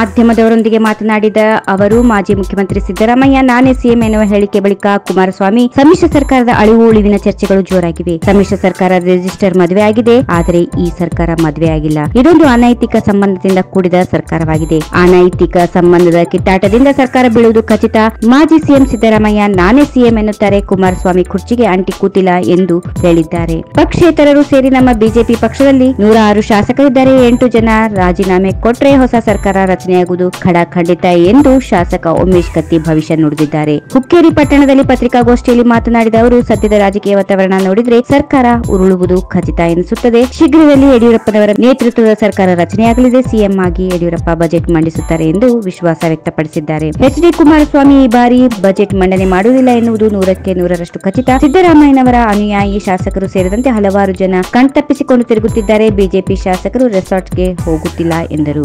ಮಾಧ್ಯಮದವರೊಂದಿಗೆ ಮಾತನಾಡಿದ ಅವರು, ಮಾಜಿ ಮುಖ್ಯಮಂತ್ರಿ ಸಿದ್ದರಾಮಯ್ಯ, ನಾನೇ ಸಿಎಂ ಎನ್ನುವ ಹೇಳಿಕೆ ಬಳಿಕ ಕುಮಾರಸ್ವಾಮಿ, ಸಮ್ಮಿಶ್ರ ಸರ್ಕಾರದ ಅಳಿವು ಉಳಿವಿನ ಚರ್ಚೆಗಳು ಜೋರಾಗಿವೆ. ಸಮ್ಮಿಶ್ರ ಸರ್ಕಾರ ರಿಜಿಸ್ಟರ್ ಮದುವೆ ಆಗಿದೆ, ಆದರೆ ಈ ಸರ್ಕಾರ ಮದುವೆ ಆಗಿಲ್ಲ. ಇದೊಂದು ಅನೈತಿಕ ಸಂಬಂಧದಿಂದ ಕೂಡಿದ ಸರ್ಕಾರವಾಗಿದೆ. ಅನೈತಿಕ ಸಂಬಂಧದ ಕಿತ್ತಾಟದಿಂದ ಸರ್ಕಾರ ಬೀಳುವುದು ಖಚಿತ. ಮಾಜಿ ಸಿಎಂ ಸಿದ್ದರಾಮಯ್ಯ, ನಾನೇ ಸಿಎಂ ಎನ್ನುತ್ತಾರೆ ಕುಮಾರಸ್ವಾಮಿ ಕುರ್ಚಿಗೆ ಅಂಟಿ ಕೂತಿಲ್ಲ ಎಂದು ಹೇಳಿದ್ದಾರೆ. ಪಕ್ಷೇತರರು ಸೇರಿ ನಮ್ಮ ಬಿಜೆಪಿ ಪಕ್ಷದಲ್ಲಿ ನೂರಾರು ಶಾಸಕರಿದ್ದಾರೆ, ಎಂಟು ಜನ ರಾಜೀನಾಮೆ ಕೊಟ್ರೆ ಹೊಸ ಸರ್ಕಾರ ರಚನೆಯಾಗುವುದು ಖಡಾಖಂಡಿತ ಎಂದು ಶಾಸಕ ಉಮೇಶ್ ಕತ್ತಿ ಭವಿಷ್ಯ ನುಡಿದಿದ್ದಾರೆ. ಹುಕ್ಕೇರಿ ಪಟ್ಟಣದಲ್ಲಿ ಪತ್ರಿಕಾಗೋಷ್ಠಿಯಲ್ಲಿ ಮಾತನಾಡಿದ ಅವರು, ಸದ್ಯದ ರಾಜಕೀಯ ವಾತಾವರಣ ನೋಡಿದ್ರೆ ಸರ್ಕಾರ ಉರುಳುವುದು ಖಚಿತ ಎನಿಸುತ್ತದೆ. ಶೀಘ್ರದಲ್ಲಿ ಯಡಿಯೂರಪ್ಪನವರ ನೇತೃತ್ವದ ಸರ್ಕಾರ ರಚನೆಯಾಗಲಿದೆ. ಸಿಎಂ ಆಗಿ ಯಡಿಯೂರಪ್ಪ ಬಜೆಟ್ ಮಂಡಿಸುತ್ತಾರೆ ಎಂದು ವಿಶ್ವಾಸ ವ್ಯಕ್ತಪಡಿಸಿದ್ದಾರೆ. ಎಚ್ ಡಿ ಕುಮಾರಸ್ವಾಮಿ ಈ ಬಾರಿ ಬಜೆಟ್ ಮಂಡನೆ ಮಾಡುವುದಿಲ್ಲ ಎನ್ನುವುದು ನೂರಕ್ಕೆ ನೂರರಷ್ಟು ಖಚಿತ. ಸಿದ್ದರಾಮಯ್ಯನವರ ಅನುಯಾಯಿ ಶಾಸಕರು ಸೇರಿದಂತೆ ಹಲವಾರು ಜನ ಕಣ್ತಪ್ಪಿಸಿಕೊಂಡು ತಿರುಗುತ್ತಿದ್ದಾರೆ. ಬಿಜೆಪಿ ಶಾಸಕರು ರೆಸಾರ್ಟ್ಗೆ ಹೋಗುತ್ತಿಲ್ಲ ಎಂದರು.